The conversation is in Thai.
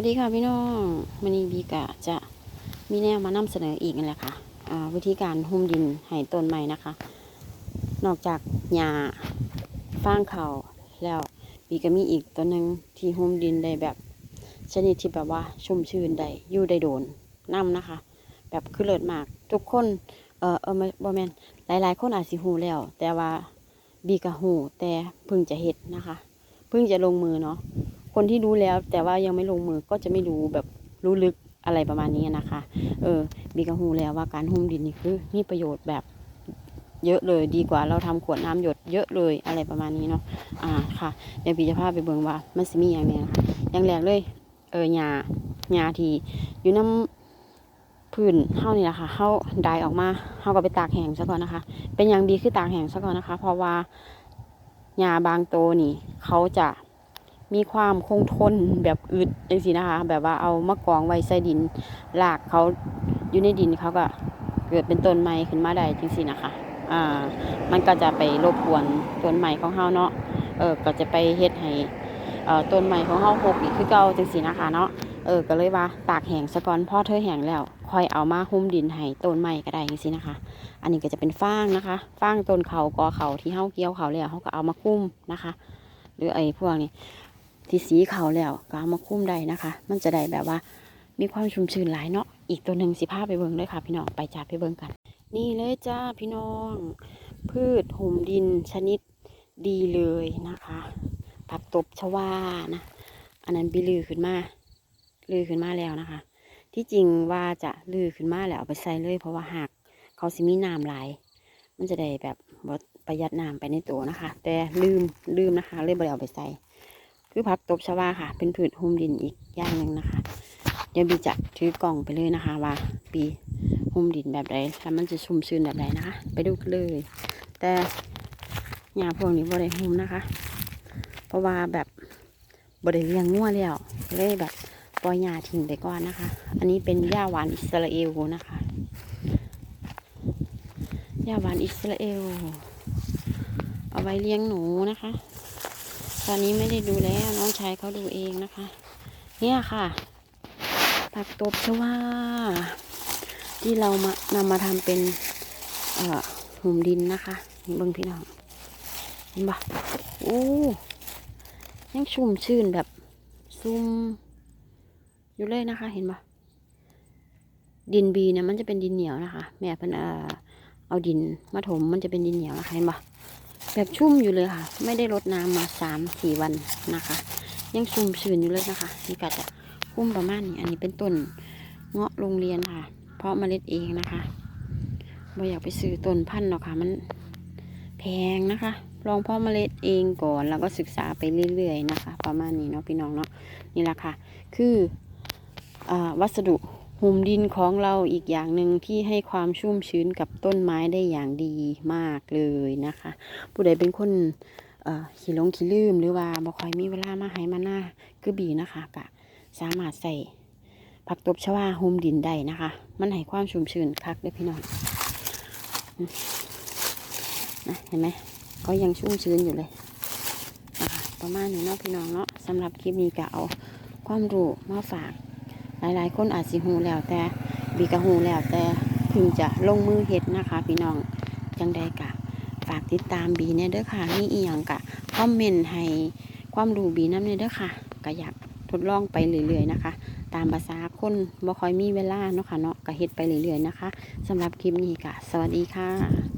วัสดีค่ะพี่น้องมันนี้บีกะจะมีแนวมานำเสนออีกนั่นแหละค่ะวิธีการหุ้มดินให้ต้นใหม่นะคะ นอกจากหญ้าฟางเขาแล้วบีก็มีอีกตัวหนึ่งที่หุ้มดินได้แบบ ชนิดที่แบบว่าชุ่มชื้นได้อยู่ได้โดนน้ำนะคะ แบบคือเลิศมากทุกคนเออเออไม่บ่แมนหลาย ๆ คนอาจสิหูแล้ว แต่ว่าบีก็หูแต่พิ่งจะเฮ็ดนะคะพิ่งจะลงมือเนาะ คนที่รู้แล้วแต่ว่ายังไม่ลงมือก็จะไม่รู้แบบรู้ลึกอะไรประมาณนี้นะคะ เออบีก็ฮูแล้วว่าการหุ้มดินนี่คือมีประโยชน์แบบเยอะเลยดีกว่าเราทำขวดน้ำหยดเยอะเลยอะไรประมาณนี้เนาะ อ่าค่ะ เดี๋ยวบีจะพาไปเบิ่งว่ามันสิมีอย่างเนี้ยนะคะอย่างแรกเลย เออหญ้าหญ้าที่อยู่น้ำพื้นเฮานี่แหละค่ะเฮาได้ออกมาเฮาก็ไปตากแห้งซะก่อนนะคะ เป็นอย่างดีคือตากแห้งซะก่อนนะคะ เพราะว่าหญ้าบางโตวนี่เขาจะ มีความคงทนแบบอึดจังซี่นะคะ แบบว่าเอามากองไว้ใส่ดินรากเขาอยู่ในดินเขาก็เกิดเป็นต้นไม้ขึ้นมาได้จังซี่นะคะ อ่า มันก็จะไปรบกวนต้นไม้ของเฮาเนาะ เออ ก็จะไปเฮ็ดให้เอ่อต้นไม้ของเฮาหกอีกคือเก่าจังซี่นะคะเนาะ เออ ก็เลยว่าตากแห้งซะก่อนพอเธอแห้งแล้วค่อยเอามาหุ้มดินให้ต้นไม้ก็ได้จังซี่นะคะ อันนี้ก็จะเป็นฟางนะคะ ฟางต้นเขากอเขาที่เฮาเกี่ยวเขาแล้วเฮาก็เอามาคุ้มนะคะ หรือไอ้พวกนี้ ที่สีขาวแล้วก็เอามาคุ้มได้นะคะ มันจะได้แบบว่ามีความชุ่มชื้นหลายเนาะอีกตัวหนึ่งสิพาไปเบิ่งเลยค่ะพี่น้องไปจับไปเบิ่งกัน นี่เลยจ้าพี่น้อง พืชห่มดินชนิดดีเลยนะคะผักตบชวานะอันนั้นบิลือขึ้นมาลือขึ้นมาแล้วนะคะ ที่จริงว่าจะลือขึ้นมาแล้วเอาไปใส่เลย เพราะว่าหากเขาสิมีน้ำหลาย มันจะได้แบบประหยัดน้ำไปในตัวนะคะ แต่ลืมลืมนะคะ เลยบ่ได้เอาไปใส่ คือผักตบชวาค่ะ เป็นพืชหุ้มดินอีกอย่างหนึ่งนะคะ เดี๋ยวบีจะถือกล่องไปเลยนะคะ ว่าปีหุ้มดินแบบใดแล้วมันจะชุ่มชื้นแบบใดนะคะ ไปดูกันเลย แต่หญ้าพวกนี้บ่ได้หุ้มนะคะ เพราะว่าแบบบ่ได้เลี้ยงงัวแล้วเลยแบบปล่อยหญ้าทิ้งไปก่อนนะคะ อันนี้เป็นหญ้าหวานอิสราเอลนะคะหญ้าหวานอิสราเอลเอาไว้เลี้ยงหนูนะคะ ตอนนี้ไม่ได้ดูแล้วน้องชายเขาดูเองนะคะ เนี่ยค่ะผักตบชวาที่เรามานำมาทำเป็นเอ่มดินนะคะเบิ้งพี่น้องเห็นปะโอ้ยังชุ่มชื่นแบบซุ่มอยู่เลยนะคะ เห็นปะดินบีเนี่ยมันจะเป็นดินเหนียวนะคะ แม่เพิ่นเอ่อเอาดินมาถมมันจะเป็นดินเหนียวนะคะเห็นปะ แบบชุ่มอยู่เลยค่ะ ไม่ได้รดน้ำมาสามสี่วันนะคะ ยังชุ่มชื้นอยู่เลยนะคะนี่ก็จะคุ้มประมาณนี้อันนี้เป็นต้นเงาะโรงเรียนค่ะ เพราะเมล็ดเองนะคะไม่อยากไปซื้อต้นพันธุ์หรอกค่ะ มันแพงนะคะ ลองเพาะเมล็ดเองก่อนแล้วก็ศึกษาไปเรื่อยๆนะคะ ประมาณนี้เนาะพี่น้องเนาะนี่แหละค่ะ คืออวัสดุ หุมดินของเราอีกอย่างหนึ่งที่ให้ความชุ่มชื้นกับต้นไม้ได้อย่างดีมากเลยนะคะ ผู้ใดเป็นคนขี้หลงขี้ลืมหรือว่าบ่ค่อยมีเวลามาให้มาหน้าคือบีนะคะกะสามารถใส่ผักตบชวาโฮมดินได้นะคะ มันให้ความชุ่มชื้นคักเด้พี่น้องนะเห็นไหมก็ยังชุ่มชื้นอยู่เลยนะคะประมาณนี้เนาะพี่น้องเนาะสำหรับคลิปนี้ก็เอาความรู้มาฝาก หลายๆ คนอาจสิหูแล้วแต่บีกะหูแล้วแต่เพิ่งจะลงมือเฮ็ดนะคะ พี่น้องจังใดกะ ฝากติดตามบีเนี่ยเด้อค่ะนี่อีหยังกะคอมเมนต์ให้ความรู้บีน้ำเนี่ยเด้อค่ะก็อยากทดลองไปเรื่อยๆนะคะ ตามภาษาคนบ่ค่อยมีเวลาเนาะค่ะเนาะก็เฮ็ดไปเรื่อยๆนะคะสำหรับคลิปนี้กะสวัสดีค่ะ